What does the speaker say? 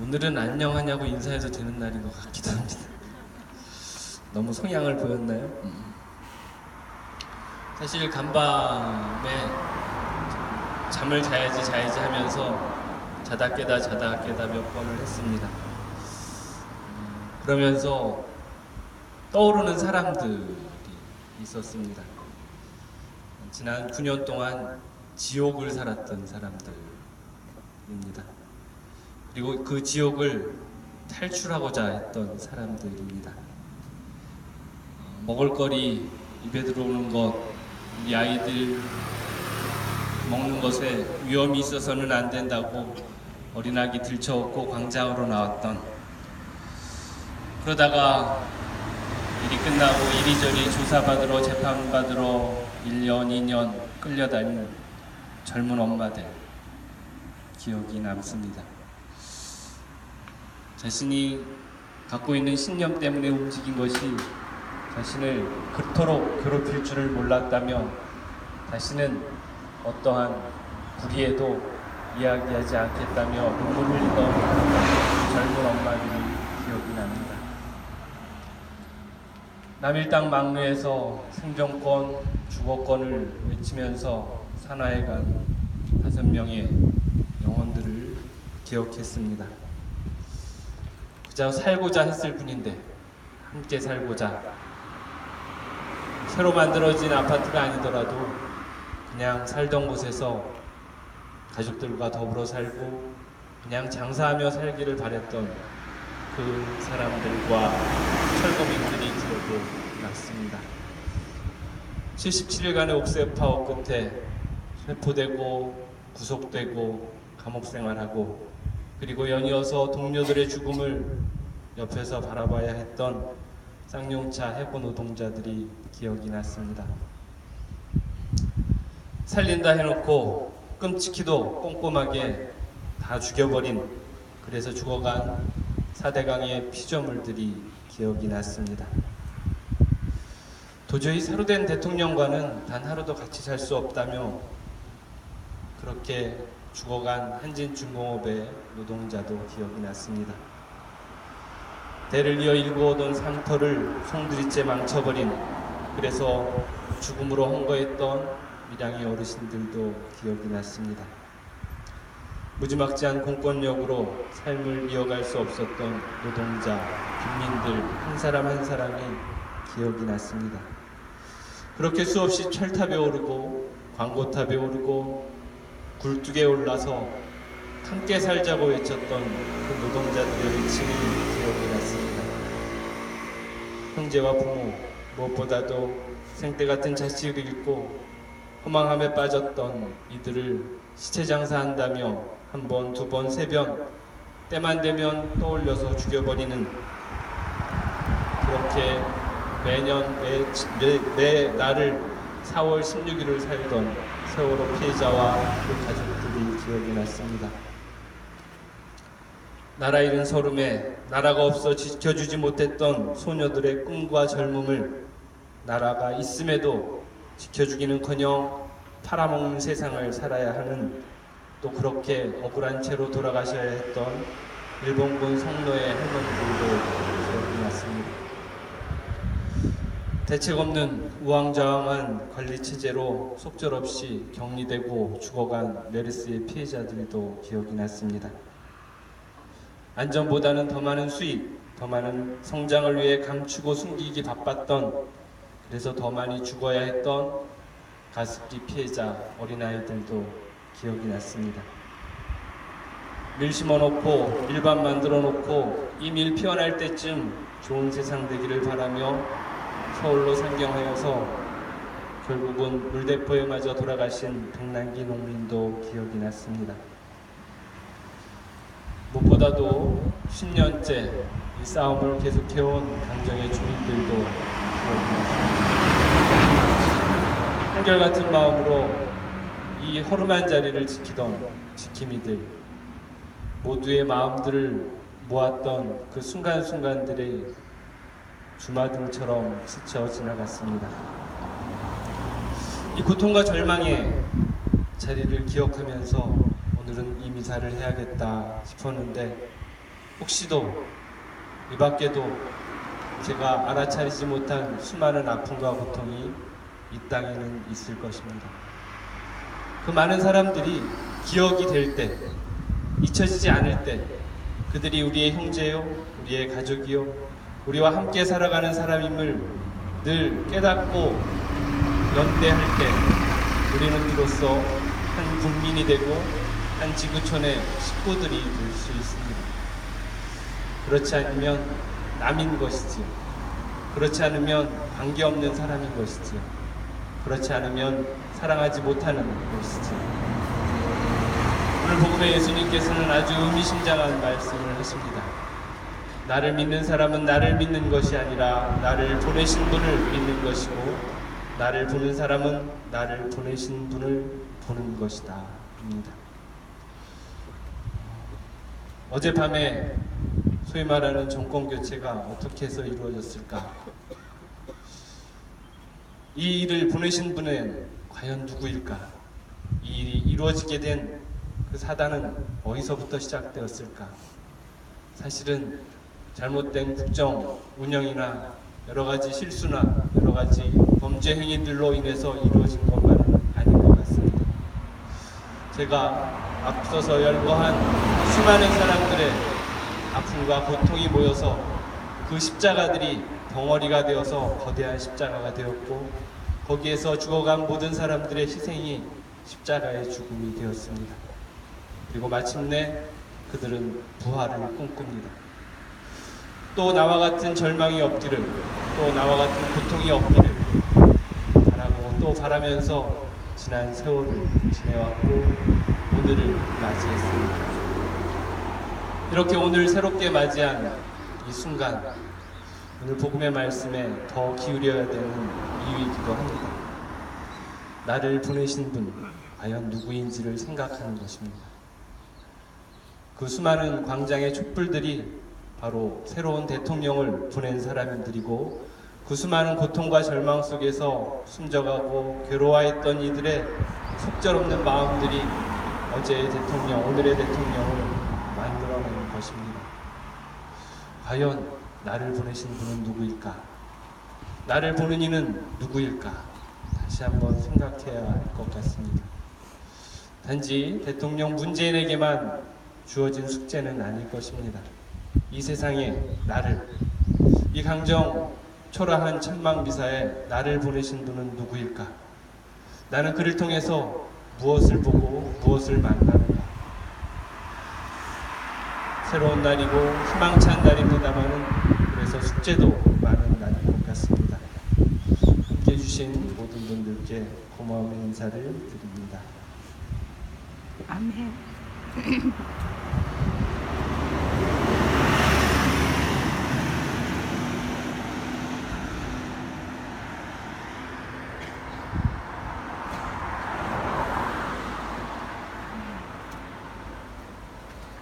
오늘은 안녕하냐고 인사해도 되는 날인 것 같기도 합니다. 너무 성향을 보였나요? 음. 사실 간밤에 잠을 자야지 자야지 하면서 자다 깨다 자다 깨다 몇 번을 했습니다. 음, 그러면서 떠오르는 사람들이 있었습니다. 지난 9년 동안 지옥을 살았던 사람들입니다. 그리고 그 지옥을 탈출하고자 했던 사람들입니다. 어, 먹을거리 입에 들어오는 것, 우리 아이들 먹는 것에 위험이 있어서는 안 된다고 어린아기 들쳐업고 광장으로 나왔던 그러다가 일이 끝나고 이리저리 조사받으러 재판받으러 1년, 2년 끌려다니는 젊은 엄마들 기억이 남습니다. 자신이 갖고 있는 신념 때문에 움직인 것이 자신을 그토록 괴롭힐 줄을 몰랐다며 다시는 어떠한 불의에도 이야기하지 않겠다며 눈물 흘리던 젊은 엄마들이 기억이 납니다. 남일당 막루에서 생존권, 주거권을 외치면서 산하에 간 다섯 명의 영혼들을 기억했습니다. 그저 살고자 했을 뿐인데 함께 살고자 새로 만들어진 아파트가 아니더라도 그냥 살던 곳에서 가족들과 더불어 살고 그냥 장사하며 살기를 바랬던 그 사람들과 철거민들이 기억에 났습니다. 77일간의 옥새 파업 끝에 회포되고 구속되고 감옥 생활하고 그리고 연이어서 동료들의 죽음을 옆에서 바라봐야 했던 쌍용차 해고 노동자들이 기억이 났습니다. 살린다 해놓고 끔찍히도 꼼꼼하게 다 죽여버린 그래서 죽어간 사대강의 피조물들이 기억이 났습니다. 도저히 새로 된 대통령과는 단 하루도 같이 살 수 없다며 그렇게 죽어간 한진중공업의 노동자도 기억이 났습니다. 대를 이어 일구어던 상터를 송두리째 망쳐버린 그래서 죽음으로 헌거했던 밀양의 어르신들도 기억이 났습니다. 무지막지한 공권력으로 삶을 이어갈 수 없었던 노동자, 빈민들 한 사람 한 사람이 기억이 났습니다. 그렇게 수없이 철탑에 오르고 광고탑에 오르고 굴뚝에 올라서 함께 살자고 외쳤던 그 노동자들의 외침이 기억이 났습니다. 형제와 부모 무엇보다도 생때 같은 자식을 잃고 허망함에 빠졌던 이들을 시체 장사한다며 한 번, 두 번, 세 번 때만 되면 떠올려서 죽여버리는 그렇게 매년 매, 매, 매 날을 4월 16일을 살던 세월호 피해자와 그 가족들이 기억이 났습니다. 나라 잃은 서름에 나라가 없어 지켜주지 못했던 소녀들의 꿈과 젊음을 나라가 있음에도 지켜주기는커녕 팔아먹는 세상을 살아야 하는 또 그렇게 억울한 채로 돌아가셔야 했던 일본군 성노의 할머니들도 기억이 났습니다. 대책 없는 우왕좌왕한 관리 체제로 속절없이 격리되고 죽어간 메르스의 피해자들도 기억이 났습니다. 안전보다는 더 많은 수입, 더 많은 성장을 위해 감추고 숨기기 바빴던 그래서 더 많이 죽어야 했던 가습기 피해자 어린아이들도 기억이 났습니다. 밀 심어놓고 밀밥 만들어 놓고 이 밀 피어날 때쯤 좋은 세상 되기를 바라며 서울로 상경하여서 결국은 물대포에 맞아 돌아가신 백남기 농민도 기억이 났습니다. 무엇보다도 10년째 이 싸움을 계속해온 강정의 주민들도 기억이 났습니다. 한결같은 마음으로 이 허름한 자리를 지키던 지킴이들 모두의 마음들을 모았던 그 순간순간들의 주마등처럼 스쳐 지나갔습니다. 이 고통과 절망의 자리를 기억하면서 오늘은 이 미사를 해야겠다 싶었는데 혹시도 이 밖에도 제가 알아차리지 못한 수많은 아픔과 고통이 이 땅에는 있을 것입니다. 그 많은 사람들이 기억이 될 때, 잊혀지지 않을 때, 그들이 우리의 형제요, 우리의 가족이요, 우리와 함께 살아가는 사람임을 늘 깨닫고 연대할 때, 우리는 비로소 한 국민이 되고 한 지구촌의 식구들이 될 수 있습니다. 그렇지 않으면 남인 것이지요. 그렇지 않으면 관계없는 사람인 것이지요. 그렇지 않으면 사랑하지 못하는 것이지요. 오늘 복음의 예수님께서는 아주 의미심장한 말씀을 하십니다. 나를 믿는 사람은 나를 믿는 것이 아니라 나를 보내신 분을 믿는 것이고 나를 보는 사람은 나를 보내신 분을 보는 것이다. 입니다. 어젯밤에 소위 말하는 정권 교체가 어떻게 해서 이루어졌을까? 이 일을 보내신 분은 과연 누구일까? 이 일이 이루어지게 된 그 사단은 어디서부터 시작되었을까? 사실은 잘못된 국정 운영이나 여러 가지 실수나 여러 가지 범죄 행위들로 인해서 이루어진 것만은 아닌 것 같습니다. 제가 앞서서 열거한 수많은 사람들의 아픔과 고통이 모여서 그 십자가들이 덩어리가 되어서 거대한 십자가가 되었고 거기에서 죽어간 모든 사람들의 희생이 십자가의 죽음이 되었습니다. 그리고 마침내 그들은 부활을 꿈꿉니다. 또 나와 같은 절망이 없기를, 또 나와 같은 고통이 없기를 바라고 또 바라면서 지난 세월을 지내왔고 오늘을 맞이했습니다. 이렇게 오늘 새롭게 맞이한 이 순간 오늘 복음의 말씀에 더 기울여야 되는 이유이기도 합니다. 나를 보내신 분 과연 누구인지를 생각하는 것입니다. 그 수많은 광장의 촛불들이 바로 새로운 대통령을 보낸 사람들이고 그 수많은 고통과 절망 속에서 숨져가고 괴로워했던 이들의 속절없는 마음들이 어제의 대통령, 오늘의 대통령을 만들어낸 것입니다. 과연 나를 보내신 분은 누구일까? 나를 보는 이는 누구일까? 다시 한번 생각해야 할 것 같습니다. 단지 대통령 문재인에게만 주어진 숙제는 아닐 것입니다. 이 세상에 나를, 이 강정 초라한 천막 미사에 나를 보내신 분은 누구일까? 나는 그를 통해서 무엇을 보고 무엇을 만나는가? 새로운 날이고 희망찬 날입니다만은 그래서 숙제도 많은 날인 것 같습니다. 함께 해주신 모든 분들께 고마움의 인사를 드립니다. 아멘.